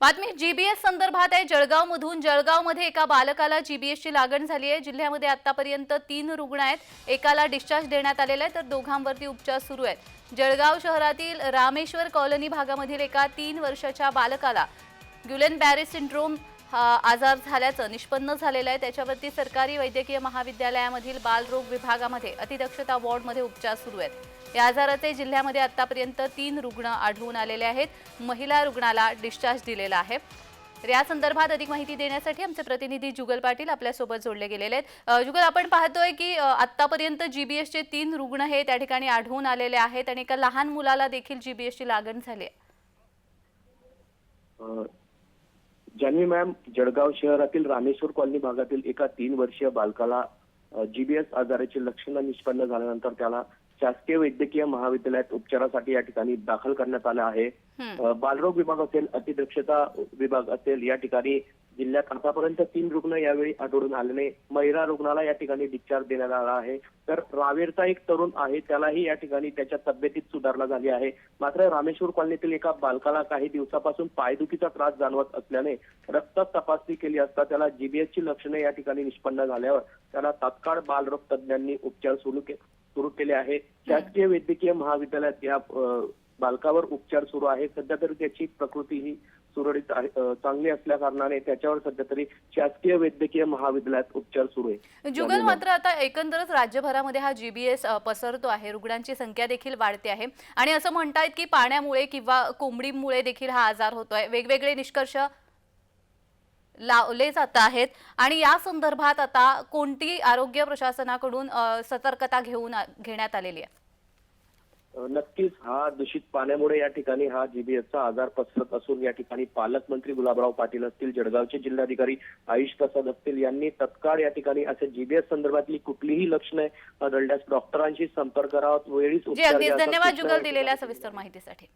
बातमी जीबीएस संदर्भात आहे. जळगावमधून जळगावमध्ये एका बालकाला जीबीएसची लागण झाली आहे. जिल्ह्यामध्ये आतापर्यंत तीन रुग्ण आहेत. एकाला डिस्चार्ज देण्यात आलेला आहे. तर दोघांवरती उपचार सुरू आहेत. जळगाव शहरातील रामेश्वर कॉलनी भागामधील एका तीन वर्षाच्या बालकाला ग्युलेन बॅरिस सिंड्रोम आजार झाल्याचं निष्पन्न झालेलं आहे. त्याच्यावरती सरकारी वैद्यकीय महाविद्यालयामधील बालरोग विभागामध्ये अतिदक्षता वॉर्डमध्ये उपचार सुरू आहेत. या आजाराचे जिल्ह्यामध्ये आतापर्यंत तीन रुग्ण आढळून आलेले आहेत. महिला रुग्णाला डिस्चार्ज दिलेला आहे. तर या संदर्भात अधिक माहिती देण्यासाठी आमचे प्रतिनिधी जुगल पाटील आपल्यासोबत जोडले गेलेले आहेत. जुगल आपण पाहतोय की अ, आतापर्यंत जीबीएसचे तीन रुग्ण हे त्या ठिकाणी आढळून आलेले आहेत आणि एका लहान मुलाला देखील जीबीएसची लागण झाली आहे. जान्हवी मॅम जळगाव शहरातील रामेश्वर कॉलनी भागातील एका तीन वर्षीय बालकाला जीबीएस आजाराची लक्षणं निष्पन्न झाल्यानंतर त्याला शासकीय वैद्यकीय महाविद्यालयात उपचारासाठी या ठिकाणी दाखल करण्यात आलं आहे. बालरोग विभाग असेल अतिदक्षता विभाग असेल या ठिकाणी जिल्ह्यात आतापर्यंत तीन रुग्ण यावेळी आढळून आलेले महिला रुग्णाला या ठिकाणी डिस्चार्ज देण्यात आला आहे. तर रावेरचा एक तरुण आहे त्यालाही या ठिकाणी त्याच्या तब्येतीत सुधारणा झाली आहे. मात्र रामेश्वर कॉलनीतील एका बालकाला काही दिवसापासून पायदुखीचा त्रास जाणवत असल्याने रक्त तपासणी केली असता त्याला जीबीएसची लक्षणे या ठिकाणी निष्पन्न झाल्यावर त्याला तात्काळ बालरोग तज्ज्ञांनी उपचार सुरू सुरू केले आहे. शासकीय वैद्यकीय महाविद्यालयात या बालकावर उपचार सुरू आहे सध्या तरी त्याची प्रकृती ही सुरळीत चांगली असल्या कारणाने त्याच्यावर सध्या तरी शासकीय वैद्यकीय महाविद्यालयात उपचार सुरू आहे जुगल मात्र आता एकंदरच राज्यभरामध्ये हा जीबीएस पसरतो आहे. रुग्णांची संख्या देखील वाढते आहे. आणि असं म्हणतायत की पाण्यामुळे किंवा कोंबडीमुळे देखील हा आजार होतोय. वेगवेगळे निष्कर्ष लावले जात आहेत. आणि या संदर्भात आता कोणती आरोग्य प्रशासनाकडून सतर्कता घेऊन घेण्यात आलेली आहे? नक्कीच हा दूषित पाण्यामुळे या ठिकाणी हा जीबीएसचा आजार पसरत असून या ठिकाणी पालकमंत्री गुलाबराव पाटील असतील जळगावचे जिल्हाधिकारी आयुष प्रसाद असतील यांनी तत्काळ या ठिकाणी असे जीबीएस संदर्भातली कुठलीही लक्षणे आढळल्यास डॉक्टरांशी संपर्क करावा वेळीच धन्यवाद जुगल दिलेल्या सविस्तर माहितीसाठी.